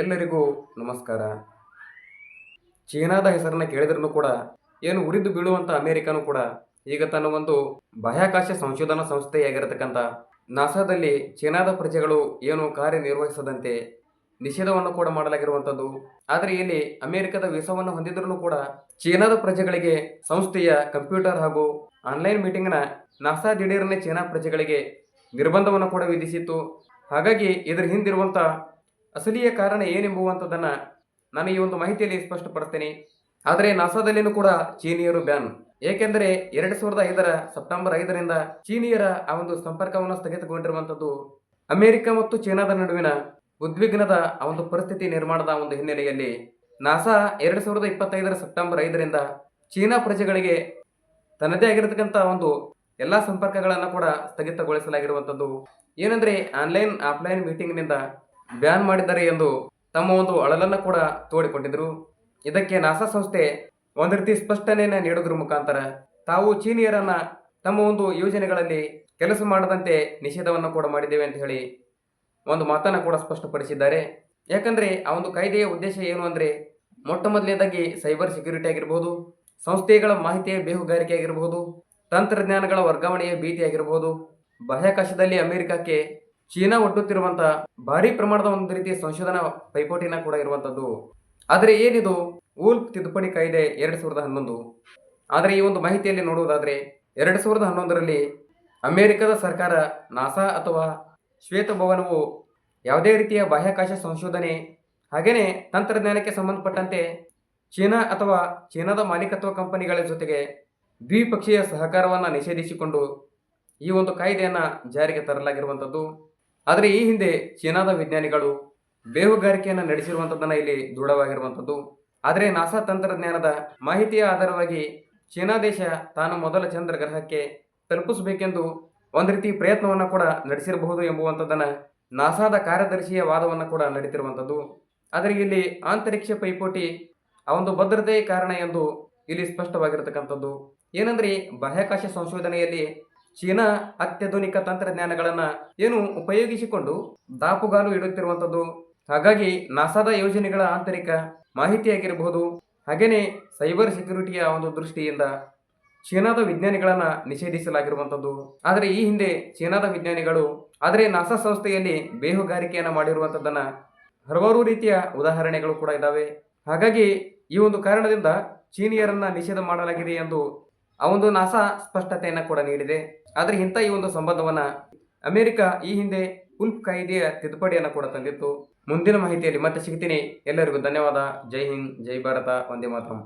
ಎಲ್ಲರಿಗೂ ನಮಸ್ಕಾರ. ಚೀನಾದ ಹೆಸರನ್ನ ಕೇಳಿದ್ರೂ ಕೂಡ ಏನು ಉರಿದು ಬೀಳುವಂಥ ಅಮೆರಿಕನೂ ಕೂಡ ಈಗ ತನ್ನ ಒಂದು ಬಾಹ್ಯಾಕಾಶ ಸಂಶೋಧನಾ ಸಂಸ್ಥೆಯಾಗಿರತಕ್ಕಂಥ ನಾಸಾದಲ್ಲಿ ಚೀನಾದ ಪ್ರಜೆಗಳು ಏನು ಕಾರ್ಯನಿರ್ವಹಿಸದಂತೆ ನಿಷೇಧವನ್ನು ಕೂಡ ಮಾಡಲಾಗಿರುವಂಥದ್ದು. ಆದರೆ ಇಲ್ಲಿ ಅಮೆರಿಕದ ವೀಸಾವನ್ನು ಹೊಂದಿದ್ರೂ ಕೂಡ ಚೀನಾದ ಪ್ರಜೆಗಳಿಗೆ ಸಂಸ್ಥೆಯ ಕಂಪ್ಯೂಟರ್ ಹಾಗೂ ಆನ್ಲೈನ್ ಮೀಟಿಂಗ್ನ ನಾಸಾ ದಿಢೀರನೇ ಚೀನಾ ಪ್ರಜೆಗಳಿಗೆ ನಿರ್ಬಂಧವನ್ನು ಕೂಡ ವಿಧಿಸಿತ್ತು. ಹಾಗಾಗಿ ಇದರ ಹಿಂದಿರುವಂಥ ಅಸಲಿಯ ಕಾರಣ ಏನೆಂಬುವಂಥದ್ದನ್ನು ನಾನು ಈ ಒಂದು ಮಾಹಿತಿಯಲ್ಲಿ ಸ್ಪಷ್ಟಪಡ್ತೇನೆ ಆದರೆ ನಾಸಾದಲ್ಲಿನೂ ಕೂಡ ಚೀನಿಯರು ಬ್ಯಾನ್. ಏಕೆಂದರೆ ಎರಡು ಸಾವಿರದ ಐದರ ಸೆಪ್ಟೆಂಬರ್ ಐದರಿಂದ ಚೀನಿಯರ ಆ ಒಂದು ಸಂಪರ್ಕವನ್ನು ಸ್ಥಗಿತಗೊಂಡಿರುವಂಥದ್ದು ಅಮೆರಿಕ ಮತ್ತು ಚೀನಾದ ನಡುವಿನ ಉದ್ವಿಗ್ನದ ಆ ಒಂದು ಪರಿಸ್ಥಿತಿ ನಿರ್ಮಾಣದ ಒಂದು ಹಿನ್ನೆಲೆಯಲ್ಲಿ ನಾಸಾ ಎರಡು ಸಾವಿರದ ಇಪ್ಪತ್ತೈದರ ಸೆಪ್ಟೆಂಬರ್ ಐದರಿಂದ ಚೀನಾ ಪ್ರಜೆಗಳಿಗೆ ತನ್ನದೇ ಆಗಿರತಕ್ಕಂಥ ಒಂದು ಎಲ್ಲ ಸಂಪರ್ಕಗಳನ್ನು ಕೂಡ ಸ್ಥಗಿತಗೊಳಿಸಲಾಗಿರುವಂಥದ್ದು. ಏನಂದರೆ ಆನ್ಲೈನ್, ಆಫ್ಲೈನ್ ಮೀಟಿಂಗ್ನಿಂದ ಬ್ಯಾನ್ ಮಾಡಿದ್ದಾರೆ ಎಂದು ತಮ್ಮ ಒಂದು ಅಳಲನ್ನು ಕೂಡ ತೋಡಿಕೊಂಡಿದ್ದರು. ಇದಕ್ಕೆ ನಾಸಾ ಸಂಸ್ಥೆ ಒಂದು ರೀತಿ ಸ್ಪಷ್ಟನೆಯನ್ನು ನೀಡೋದ್ರ ಮುಖಾಂತರ ತಾವು ಚೀನಿಯರನ್ನ ತಮ್ಮ ಒಂದು ಯೋಜನೆಗಳಲ್ಲಿ ಕೆಲಸ ಮಾಡದಂತೆ ನಿಷೇಧವನ್ನು ಕೂಡ ಮಾಡಿದ್ದೇವೆ ಅಂತ ಹೇಳಿ ಒಂದು ಮಾತನ್ನು ಕೂಡ ಸ್ಪಷ್ಟಪಡಿಸಿದ್ದಾರೆ. ಯಾಕಂದರೆ ಆ ಒಂದು ಕಾಯ್ದೆಯ ಉದ್ದೇಶ ಏನು ಅಂದರೆ ಮೊಟ್ಟ ಮೊದಲನೇದಾಗಿ ಸೈಬರ್ ಸೆಕ್ಯೂರಿಟಿ ಆಗಿರ್ಬೋದು, ಸಂಸ್ಥೆಗಳ ಮಾಹಿತಿಯ ಬೇಹುಗಾರಿಕೆ ಆಗಿರಬಹುದು ತಂತ್ರಜ್ಞಾನಗಳ ವರ್ಗಾವಣೆಯ ಭೀತಿ ಆಗಿರಬಹುದು ಬಾಹ್ಯಾಕಾಶದಲ್ಲಿ ಅಮೆರಿಕಕ್ಕೆ ಚೀನಾ ಒಡ್ಡುತ್ತಿರುವಂತಹ ಭಾರಿ ಪ್ರಮಾಣದ ಒಂದು ರೀತಿಯ ಸಂಶೋಧನಾ ಪೈಪೋಟಿನ ಕೂಡ ಇರುವಂತದ್ದು. ಆದರೆ ಏನಿದು? ಊಲ್ ತಿದ್ದುಪಡಿ ಕಾಯ್ದೆ ಎರಡು ಸಾವಿರದ ಹನ್ನೊಂದು. ಆದರೆ ಈ ಒಂದು ಮಾಹಿತಿಯಲ್ಲಿ ನೋಡುವುದಾದರೆ ಎರಡು ಸಾವಿರದ ಹನ್ನೊಂದರಲ್ಲಿ ಅಮೆರಿಕದ ಸರ್ಕಾರ ನಾಸಾ ಅಥವಾ ಶ್ವೇತಭವನವು ಯಾವುದೇ ರೀತಿಯ ಬಾಹ್ಯಾಕಾಶ ಸಂಶೋಧನೆ ಹಾಗೆಯೇ ತಂತ್ರಜ್ಞಾನಕ್ಕೆ ಸಂಬಂಧಪಟ್ಟಂತೆ ಚೀನಾ ಅಥವಾ ಚೀನಾದ ಮಾಲೀಕತ್ವ ಕಂಪನಿಗಳ ಜೊತೆಗೆ ದ್ವಿಪಕ್ಷೀಯ ಸಹಕಾರವನ್ನು ನಿಷೇಧಿಸಿಕೊಂಡು ಈ ಒಂದು ಕಾಯ್ದೆಯನ್ನು ಜಾರಿಗೆ ತರಲಾಗಿರುವಂಥದ್ದು ಆದರೆ ಈ ಹಿಂದೆ ಚೀನಾದ ವಿಜ್ಞಾನಿಗಳು ಬೇಹುಗಾರಿಕೆಯನ್ನು ನಡೆಸಿರುವಂಥದ್ದನ್ನು ಇಲ್ಲಿ ದೃಢವಾಗಿರುವಂಥದ್ದು ಆದರೆ ನಾಸಾ ತಂತ್ರಜ್ಞಾನದ ಮಾಹಿತಿಯ ಆಧಾರವಾಗಿ ಚೀನಾ ದೇಶ ತಾನು ಮೊದಲ ಚಂದ್ರ ಗ್ರಹಕ್ಕೆ ತಲುಪಿಸಬೇಕೆಂದು ಒಂದು ರೀತಿ ಪ್ರಯತ್ನವನ್ನು ಕೂಡ ನಡೆಸಿರಬಹುದು ಎಂಬುವಂಥದ್ದನ್ನು ನಾಸಾದ ಕಾರ್ಯದರ್ಶಿಯ ವಾದವನ್ನು ಕೂಡ ನಡೀತಿರುವಂಥದ್ದು ಆದರೆ ಇಲ್ಲಿ ಆಂತರಿಕ್ಷ ಪೈಪೋಟಿ ಆ ಒಂದು ಭದ್ರತೆಯ ಕಾರಣ ಎಂದು ಇಲ್ಲಿ ಸ್ಪಷ್ಟವಾಗಿರತಕ್ಕಂಥದ್ದು. ಏನಂದ್ರೆ ಬಾಹ್ಯಾಕಾಶ ಸಂಶೋಧನೆಯಲ್ಲಿ ಚೀನಾ ಅತ್ಯಾಧುನಿಕ ತಂತ್ರಜ್ಞಾನಗಳನ್ನು ಏನು ಉಪಯೋಗಿಸಿಕೊಂಡು ದಾಪುಗಾಲು ಇಡುತ್ತಿರುವಂಥದ್ದು. ಹಾಗಾಗಿ ನಾಸಾದ ಯೋಜನೆಗಳ ಆಂತರಿಕ ಮಾಹಿತಿಯಾಗಿರಬಹುದು. ಹಾಗೆಯೇ ಸೈಬರ್ ಸೆಕ್ಯೂರಿಟಿಯ ಒಂದು ದೃಷ್ಟಿಯಿಂದ ಚೀನಾದ ವಿಜ್ಞಾನಿಗಳನ್ನು ನಿಷೇಧಿಸಲಾಗಿರುವಂಥದ್ದು. ಆದರೆ ಈ ಹಿಂದೆ ಚೀನಾದ ವಿಜ್ಞಾನಿಗಳು, ಆದರೆ ನಾಸಾ ಸಂಸ್ಥೆಯಲ್ಲಿ ಬೇಹುಗಾರಿಕೆಯನ್ನು ಮಾಡಿರುವಂಥದ್ದನ್ನು ಹಲವಾರು ರೀತಿಯ ಉದಾಹರಣೆಗಳು ಕೂಡ ಇದ್ದಾವೆ. ಹಾಗಾಗಿ ಈ ಒಂದು ಕಾರಣದಿಂದ ಚೀನಿಯರನ್ನು ನಿಷೇಧ ಮಾಡಲಾಗಿದೆ ಎಂದು ಆ ಒಂದು ನಾಸಾ ಸ್ಪಷ್ಟತೆಯನ್ನು ಕೂಡ ನೀಡಿದೆ. ಆದರೆ ಇಂಥ ಈ ಒಂದು ಸಂಬಂಧವನ್ನು ಅಮೆರಿಕ ಈ ಹಿಂದೆ ಉಲ್ಫ್ ಕಾಯ್ದೆಯ ತಿದ್ದುಪಡಿಯನ್ನು ಕೂಡ ತಂದಿತ್ತು. ಮುಂದಿನ ಮಾಹಿತಿಯಲ್ಲಿ ಮತ್ತೆ ಸಿಗ್ತೀನಿ. ಎಲ್ಲರಿಗೂ ಧನ್ಯವಾದ. ಜೈ ಹಿಂದ್, ಜೈ ಭಾರತ. ವಂದೇ ಮಾತರಂ.